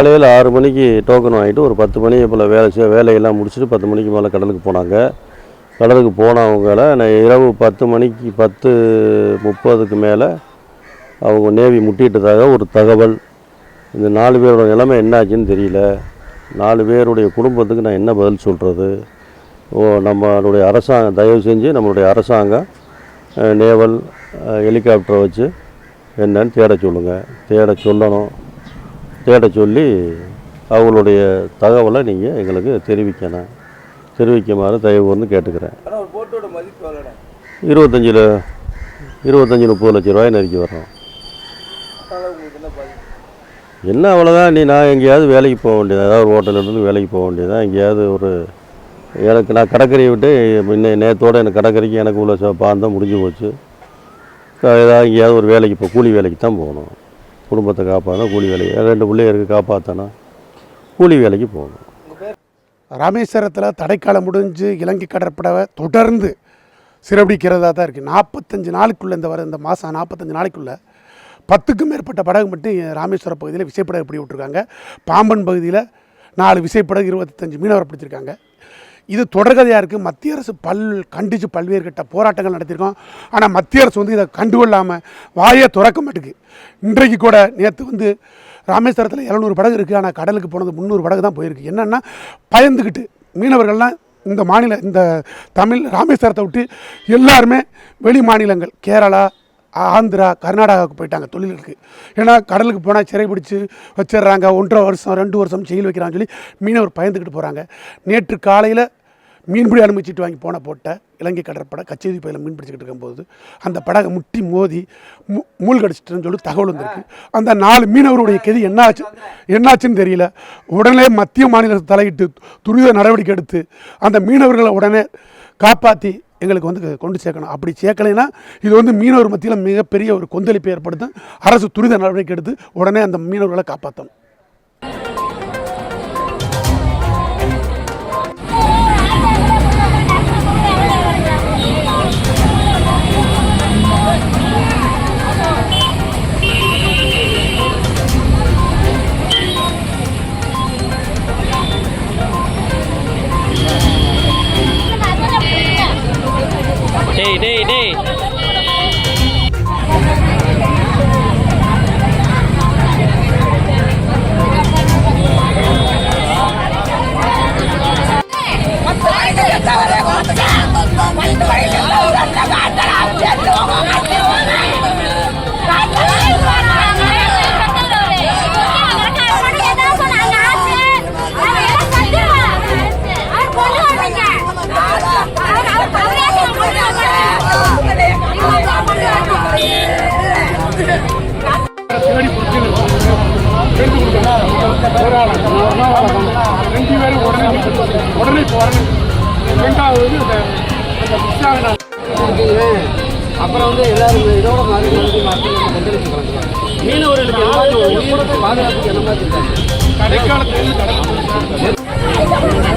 காலையில் ஆறு மணிக்கு டோக்கன் வாங்கிட்டு ஒரு பத்து மணி போல் வேலை செய்ய வேலையெல்லாம் முடிச்சுட்டு பத்து மணிக்கு மேலே கடலுக்கு போனாங்க. கடலுக்கு போனவங்கள நான் இரவு பத்து மணிக்கு பத்து முப்பதுக்கு மேலே அவங்க நேவி முட்டிட்டதாக ஒரு தகவல். இந்த நாலு பேரோட நிலைமை என்னாச்சுன்னு தெரியல. நாலு பேருடைய குடும்பத்துக்கு நான் என்ன பதில் சொல்கிறது ஓ நம்மளுடைய அரசாங்கம் தயவு செஞ்சு நம்மளுடைய அரசாங்கம் நேவல் ஹெலிகாப்டரை வச்சு என்னன்னு தேட சொல்லுங்கள் தேட சொல்லணும். தேட சொல்லி அவங்களுடைய தகவலை நீங்கள் எங்களுக்கு தெரிவிக்கணும். தெரிவிக்குமாறு தயவு வந்து கேட்டுக்கிறேன். இருபத்தஞ்சில் இருபத்தஞ்சி முப்பது லட்ச ரூபாய் நெருக்கி உங்களுக்கு என்ன அவ்வளோதான் நீ நான் எங்கேயாவது வேலைக்கு போக வேண்டியது? ஏதாவது ஒரு ஹோட்டல்ல இருந்து வேலைக்கு போக வேண்டியதான் எங்கேயாவது ஒரு எனக்கு நான் கடற்கரையை விட்டு முன்ன நேற்றோட எனக்கு கடற்கரைக்கு எனக்கு உள்ள பாந்தம் முடிஞ்சு போச்சு. ஏதாவது எங்கேயாவது ஒரு வேலைக்கு இப்போ கூலி வேலைக்கு தான் போகணும். குடும்பத்தை காப்பாற்றணும் கூலி வேலைக்கு ரெண்டு பிள்ளைகளுக்கு காப்பாற்றணும் கூலி வேலைக்கு போகணும். ராமேஸ்வரத்தில் தடைக்காலம் முடிஞ்சு இலங்கை கடற்படவை தொடர்ந்து சிறப்பிடிக்கிறதா தான் இருக்குது நாற்பத்தஞ்சு நாளுக்குள்ளே இந்த வர இந்த மாதம் நாற்பத்தஞ்சு நாளைக்குள்ளே பத்துக்கும் மேற்பட்ட படகு மட்டும் ராமேஸ்வரம் பகுதியில் விசைப்படகு பிடி விட்டுருக்காங்க பாம்பன் பகுதியில் நாலு விசைப்படகு இருபத்தஞ்சு மீனவரை பிடிச்சிருக்காங்க. இது தொடர்கதையாக இருக்குது மத்திய அரசு பல் கண்டித்து பல்வேறு கட்ட போராட்டங்கள் நடத்தியிருக்கோம். ஆனால் மத்திய அரசு வந்து இதை கண்டுகொள்ளாமல் வாயே துறக்க மாட்டேங்குது. இன்றைக்கு கூட நேற்று வந்து ராமேஸ்வரத்தில் இரநூறு படகு இருக்குது ஆனால் கடலுக்கு போனது முந்நூறு படகு தான் போயிருக்கு. என்னென்னா பயந்துக்கிட்டு மீனவர்கள்லாம் இந்த மாநில இந்த தமிழ் ராமேஸ்வரத்தை விட்டு எல்லாருமே வெளி மாநிலங்கள் கேரளா ஆந்திரா கர்நாடகாவுக்கு போயிட்டாங்க தொழிலுக்கு ஏன்னா கடலுக்கு போனால் சிறை பிடிச்சி வச்சிடுறாங்க. ஒன்றரை வருஷம் ரெண்டு வருஷம் ஜெயில் வைக்கிறான்னு சொல்லி மீனவர் பயந்துக்கிட்டு போகிறாங்க நேற்று காலையில் மீன்பிடி அனுமதிச்சிட்டு வாங்கி போன போட்ட இலங்கை கடற்படை கச்சேரி பயில மீன் பிடிச்சிக்கிட்டு இருக்கும்போது அந்த படகை முட்டி மோதி மூ மூழ்கடிச்சிட்டுன்னு சொல்லி தகவல் வந்திருக்கு. அந்த நாலு மீனவருடைய கெதி என்னாச்சு என்னாச்சுன்னு தெரியல. உடனே மத்திய மாநில தலையிட்டு துரித நடவடிக்கை எடுத்து அந்த மீனவர்களை உடனே காப்பாற்றி எங்களுக்கு வந்து கொண்டு சேர்க்கணும். அப்படி சேர்க்கலைன்னா இது வந்து மீனவர் மத்தியில் மிகப்பெரிய ஒரு கொந்தளிப்பை ஏற்படுத்தும். அரசு துரித நடவடிக்கை எடுத்து உடனே அந்த மீனவர்களை காப்பாற்றணும் đi đi. ரெண்டு பேரும் உடனே உடனே போகிறாங்க ரெண்டாவது இந்த அந்த அப்புறம் வந்து எல்லாரும் இதோட மாதிரி மாதிரி மாற்றி வந்து கொந்தளிச்சு மீனவர்களுக்கு எல்லாரும் பாதுகாப்புக்கு என்ன மாதிரி இருக்காங்க கடைக்காலத்தில் கடல்